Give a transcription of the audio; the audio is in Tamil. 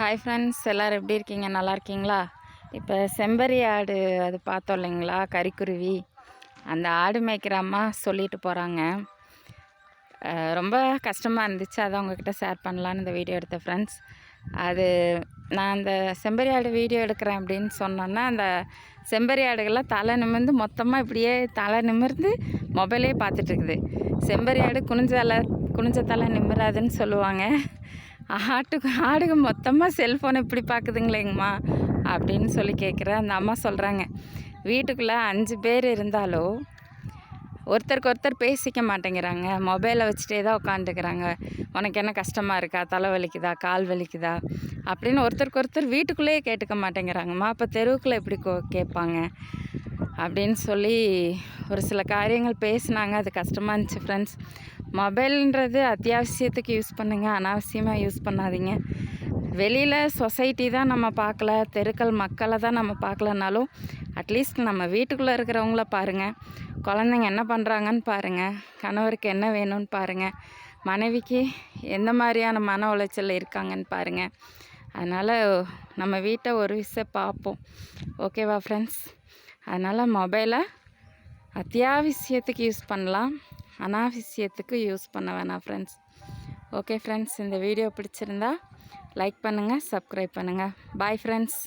ஹாய் ஃப்ரெண்ட்ஸ் எல்லோரும் எப்படி இருக்கீங்க? நல்லா இருக்கீங்களா? இப்போ செம்பரி ஆடு அது பார்த்தோம் இல்லைங்களா? கறிக்குருவி. அந்த ஆடு மேய்க்கிற அம்மா சொல்லிட்டு போகிறாங்க ரொம்ப கஷ்டமாக இருந்துச்சு. அதை உங்ககிட்ட ஷேர் பண்ணலான்னு இந்த வீடியோ எடுத்தேன் ஃப்ரெண்ட்ஸ் அது நான் அந்த செம்பரி ஆடு வீடியோ எடுக்கிறேன் அப்படின்னு சொன்னோன்னா அந்த செம்பரி ஆடுகள்லாம் தலை நிமிர்ந்து மொத்தமாக இப்படியே தலை நிமிர்ந்து மொபைலே பார்த்துட்ருக்குது செம்பரி ஆடு குனிஞ்ச தலை குனிஞ்ச தலை நிமிராதுன்னு சொல்லுவாங்க. ஆட்டுக்கு ஆடுக மொத்தமாக செல்ஃபோனை இப்படி பார்க்குதுங்களேங்கம்மா அப்படின்னு சொல்லி கேட்குற அந்த அம்மா சொல்கிறாங்க வீட்டுக்குள்ளே அஞ்சு பேர் இருந்தாலோ ஒருத்தருக்கு ஒருத்தர் பேசிக்க மாட்டேங்கிறாங்க. மொபைலை வச்சுட்டே தான் உட்காந்துக்கிறாங்க உனக்கு என்ன கஷ்டமாக இருக்கா? தலை வலிக்குதா? கால் வலிக்குதா? அப்படின்னு ஒருத்தருக்கு ஒருத்தர் வீட்டுக்குள்ளேயே கேட்டுக்க மாட்டேங்கிறாங்கம்மா. அப்போ தெருவுக்குள்ளே எப்படி கேட்பாங்க? அப்படின்னு சொல்லி ஒரு சில காரியங்கள் பேசினாங்க. அது கஷ்டமாக இருந்துச்சு ஃப்ரெண்ட்ஸ் மொபைல்ன்றது அத்தியாவசியத்துக்கு யூஸ் பண்ணுங்கள் அனாவசியமாக யூஸ் பண்ணாதீங்க. வெளியில் சொசைட்டி தான் நம்ம பார்க்கல தெருக்கள் மக்களை தான் நம்ம பார்க்கலனாலும் அட்லீஸ்ட் நம்ம வீட்டுக்குள்ளே இருக்கிறவங்கள பாருங்கள் குழந்தைங்க என்ன பண்ணுறாங்கன்னு பாருங்கள் கணவருக்கு என்ன வேணும்னு பாருங்கள் மனைவிக்கு எந்த மாதிரியான மன உளைச்சல் இருக்காங்கன்னு பாருங்கள் அதனால் நம்ம வீட்டை ஒரு விஷயம் பார்ப்போம். ஓகேவா ஃப்ரெண்ட்ஸ் அதனால் மொபைலை அத்தியாவசியத்துக்கு யூஸ் பண்ணலாம். அனாவசியத்துக்கு யூஸ் பண்ண வேணாம் ஃப்ரெண்ட்ஸ் ஓகே ஃப்ரெண்ட்ஸ் இந்த வீடியோ பிடிச்சிருந்தா லைக் பண்ணுங்கள் சப்ஸ்கிரைப் பண்ணுங்கள் பாய் ஃப்ரெண்ட்ஸ்